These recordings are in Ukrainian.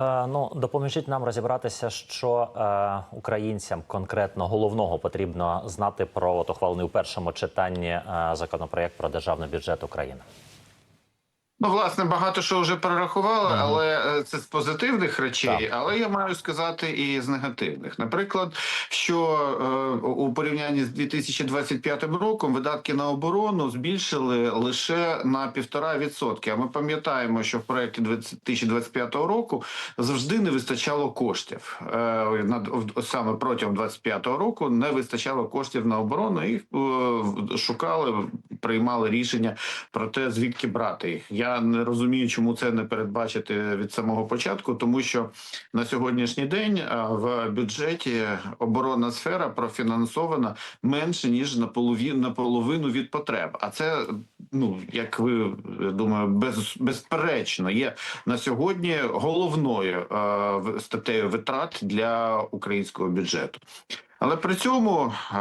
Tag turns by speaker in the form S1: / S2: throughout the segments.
S1: Е, Ну, допоможіть нам розібратися, що е, українцям конкретно головного потрібно знати про от, ухвалений у першому читанні е, законопроект про державний бюджет України.
S2: Ну, власне, багато що вже перерахували, але е, це з позитивних речей.
S1: Так.
S2: Але я маю сказати і з негативних. Наприклад, що е, у порівнянні з 2025 роком видатки на оборону збільшили лише на півтора відсотки. А ми пам'ятаємо, що в проєкті 2025 року завжди не вистачало коштів. Е, на саме протягом 2025 року не вистачало коштів на оборону. Їх е, шукали, приймали рішення про те, звідки брати їх. Я не розумію, чому це не передбачити від самого початку, тому що на сьогоднішній день в бюджеті оборонна сфера профінансована менше ніж на половину наполовину від потреб. А це ну як ви думаю, без безперечно є на сьогодні головною е, статтею витрат для українського бюджету. Але при цьому е,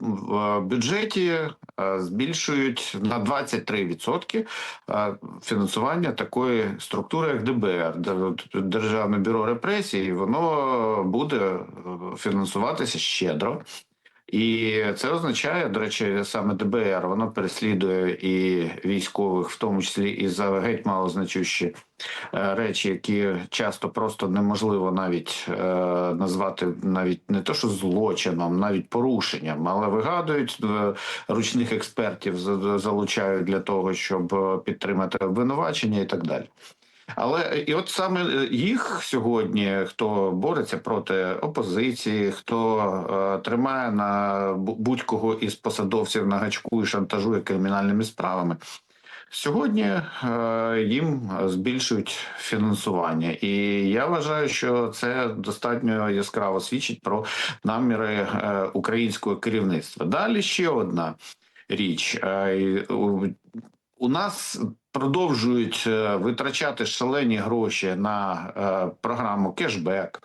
S2: в бюджеті е, збільшують на 23% е, фінансування такої структури, як ДБР, Дер- Державне бюро репресій. Воно буде фінансуватися щедро. І це означає, до речі, саме ДБР воно переслідує і військових, в тому числі і за геть малозначущі е, речі, які часто просто неможливо навіть е, назвати навіть не то, що злочином, навіть порушенням, але вигадують е, ручних експертів, за- залучають для того, щоб е, підтримати обвинувачення і так далі. Але і от саме е, їх сьогодні, хто бореться проти опозиції, хто е, тримає на будь-кого із посадовців на гачку і шантажує кримінальними справами. Сьогодні е, їм збільшують фінансування, і я вважаю, що це достатньо яскраво свідчить про наміри е, українського керівництва. Далі ще одна річ. Е, у нас продовжують е, витрачати шалені гроші на е, програму кешбек,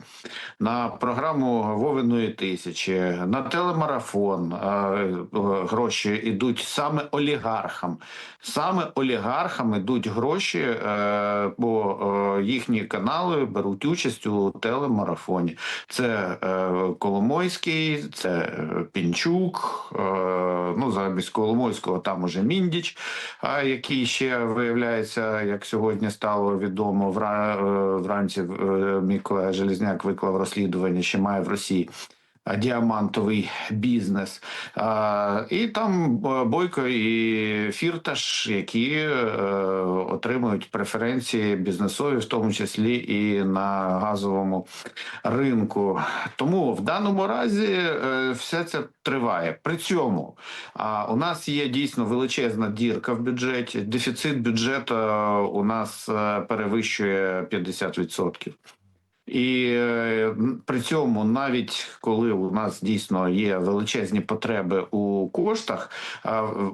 S2: на програму Вовиної тисячі, на телемарафон. Е, гроші йдуть саме олігархам. Саме олігархам йдуть гроші, бо їхні канали беруть участь у телемарафоні. Це Коломойський, це Пінчук. Ну замість Коломойського там уже Міндіч, а який ще виявляється, як сьогодні стало відомо, е, вранці е, мій колега Железняк виклав розслідування, що має в Росії. Діамантовий бізнес, і там е, Бойко і Фірташ, які е, отримують преференції бізнесові, в тому числі і на газовому ринку. Тому в даному разі е, все це триває. При цьому у нас є дійсно величезна дірка в бюджеті. Дефіцит бюджету у нас перевищує 50%. І при цьому, навіть коли у нас дійсно є величезні потреби у коштах,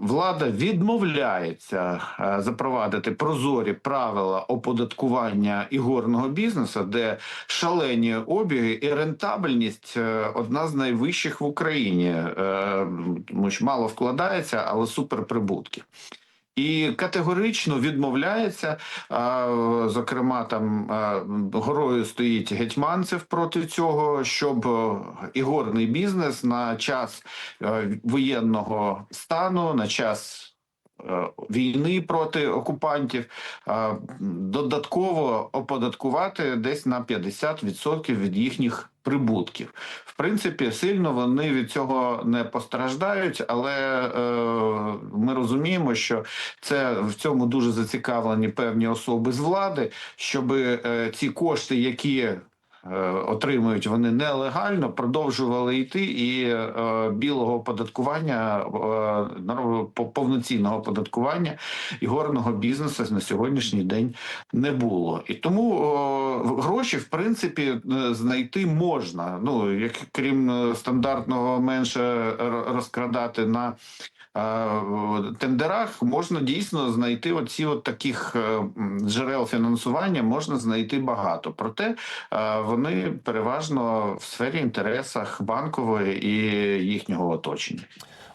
S2: влада відмовляється запровадити прозорі правила оподаткування ігорного бізнесу, де шалені обіги і рентабельність е, одна з найвищих в Україні, Е, тому що мало вкладається, але суперприбутки. І категорично відмовляється, зокрема, там горою стоїть гетьманцев проти цього, щоб е, ігорний бізнес на час е, воєнного стану, на час е, війни проти окупантів додатково оподаткувати десь на 50% від їхніх прибутків. В принципі, сильно вони від цього не постраждають, але е, ми розуміємо, що це в цьому дуже зацікавлені певні особи з влади, щоб е, ці кошти, які Отримують вони нелегально, продовжували йти, і е, білого оподаткування, е, повноцінного оподаткування ігорного бізнесу на сьогоднішній день не було. І тому гроші, в принципі, е, знайти можна. Ну як крім е, стандартного менше розкрадати на е, тендерах, можна дійсно знайти оці от таких е, джерел фінансування, можна знайти багато. Проте е, вони переважно в сфері інтересах банкової і їхнього оточення.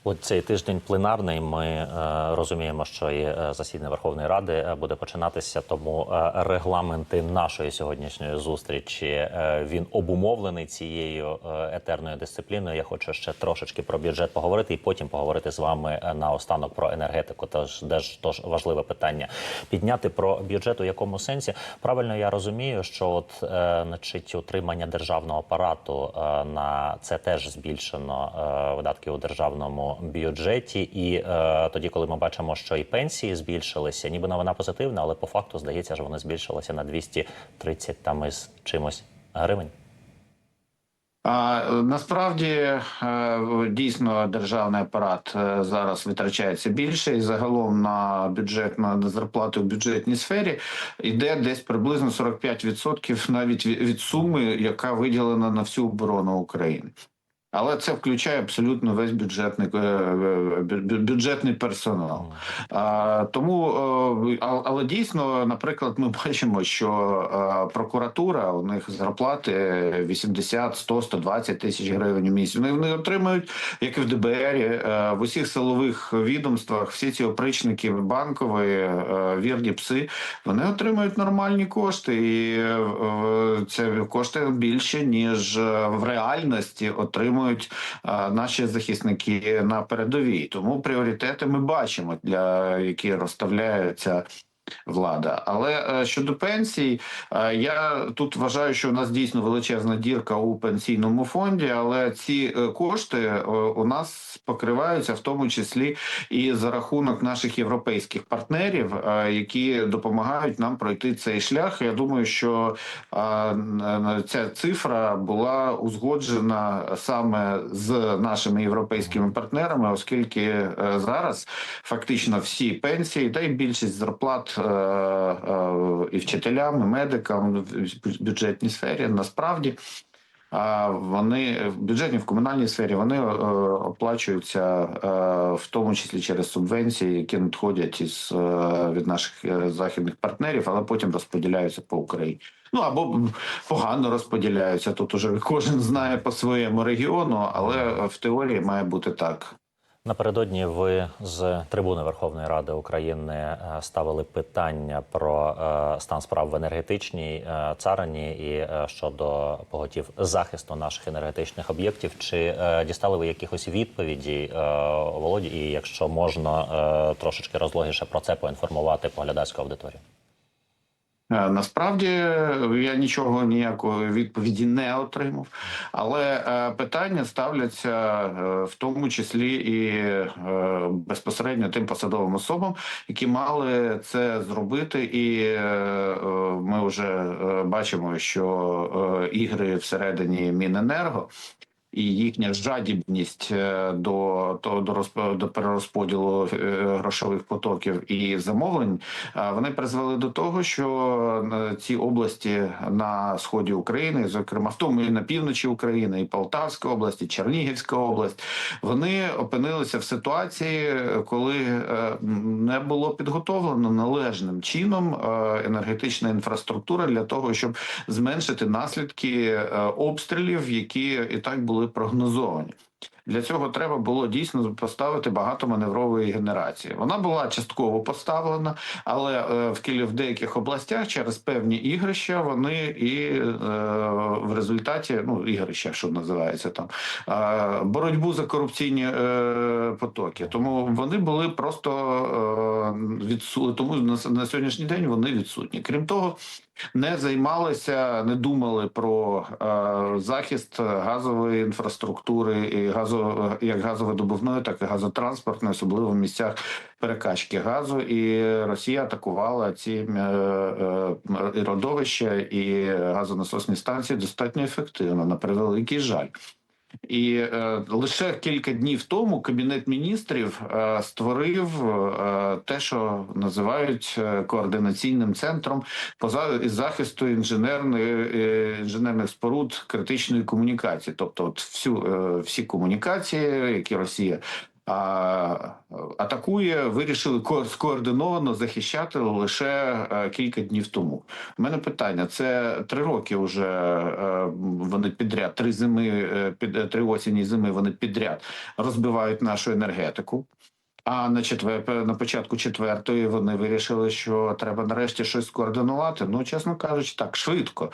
S1: От цей тиждень пленарний. Ми е, розуміємо, що і е, засідання Верховної Ради е, буде починатися. Тому регламенти нашої сьогоднішньої зустрічі він обумовлений цією етерною дисципліною. Я хочу ще трошечки про бюджет поговорити, і потім поговорити з вами е, наостанок про енергетику. Тож ж тож важливе питання підняти про бюджет у якому сенсі. Правильно я розумію, що от значить утримання державного апарату на це теж збільшено видатки у державному бюджеті. І е, тоді, коли ми бачимо, що і пенсії збільшилися, ніби новина позитивна, але по факту здається, що вони збільшилися на 230 там із чимось гривень.
S2: А насправді е, дійсно державний апарат е, зараз витрачається більше, і загалом на бюджет на зарплати в бюджетній сфері йде десь приблизно 45% навіть від суми, яка виділена на всю оборону України. Але це включає абсолютно весь бюджетний е, е, бю- бюджетний персонал. А, тому, е, а- але дійсно, наприклад, ми бачимо, що прокуратура у них зарплати 80, 100, 120 тисяч гривень у місяць. Вони, вони отримують, як і в ДБР, в усіх силових відомствах, всі ці опричники банкові, вірні пси, вони отримують нормальні кошти, і це кошти більше ніж в реальності отримують е, наші захисники на передовій. Тому пріоритети ми бачимо, для які розставляються. Влада, але е, щодо пенсій, е, я тут вважаю, що у нас дійсно величезна дірка у пенсійному фонді, але ці е, кошти у нас покриваються в тому числі і за рахунок наших європейських партнерів, які допомагають нам пройти цей шлях. Я думаю, що ця цифра була узгоджена саме з нашими європейськими партнерами, оскільки зараз фактично всі пенсії, та й більшість зарплат е, е, і вчителям, і медикам в бюджетній сфері насправді. Вони в бюджетній в комунальній сфері вони е, оплачуються в тому числі через субвенції, які надходять із від наших західних партнерів, але потім розподіляються по Україні. Ну або погано розподіляються. Тут уже кожен знає по своєму регіону, але в теорії має бути так.
S1: Напередодні ви з трибуни Верховної Ради України е, ставили питання про е, стан справ в енергетичній е, царині і щодо поготів захисту наших енергетичних об'єктів. Чи дістали ви якихось відповідей, е, Володі? І якщо можна трошечки розлогіше про це поінформувати поглядацьку аудиторію?
S2: Е, Насправді я нічого ніякої відповіді не отримав, але е, питання ставляться е, в тому числі і безпосередньо тим посадовим особам, які мали це зробити, і ми вже бачимо, що ігри всередині Міненерго. І їхня жадібність е, до до, до, розп- до перерозподілу е, грошових потоків і замовлень е, вони призвели до того, що ці області на сході України, зокрема в тому і на півночі України, і Полтавська область, і Чернігівська область, вони опинилися в ситуації, коли не було підготовлено належним чином енергетична інфраструктура для того, щоб зменшити наслідки обстрілів, які і так були прогнозовані. Для цього треба було дійсно поставити багато маневрової генерації. Вона була частково поставлена, але е, в кілі в деяких областях через певні ігрища вони і е, в результаті ну ігрища, що називається там боротьбу за корупційні е, потоки. Тому вони були просто е, відсу... Тому на, сьогоднішній день вони відсутні. Крім того, не займалися, не думали про захист газової інфраструктури і газо, як газовидобувної, так і газотранспортної, особливо в місцях перекачки газу. І Росія атакувала ці е, е, родовища і газонасосні станції достатньо ефективно, на превеликий жаль. І е, лише кілька днів тому кабінет міністрів е, створив е, те, що називають е, координаційним центром поза захисту інженерної е, інженерних споруд критичної комунікації, тобто от всю е, всі комунікації, які Росія. Атакує, вирішили ко- скоординовано захищати лише е, кілька днів тому. У мене питання: це три роки вже е, вони підряд, три зими, е, під три осені і зими вони підряд розбивають нашу енергетику. А на четвер на початку четвертої вони вирішили, що треба нарешті щось скоординувати. Ну, чесно кажучи, так швидко.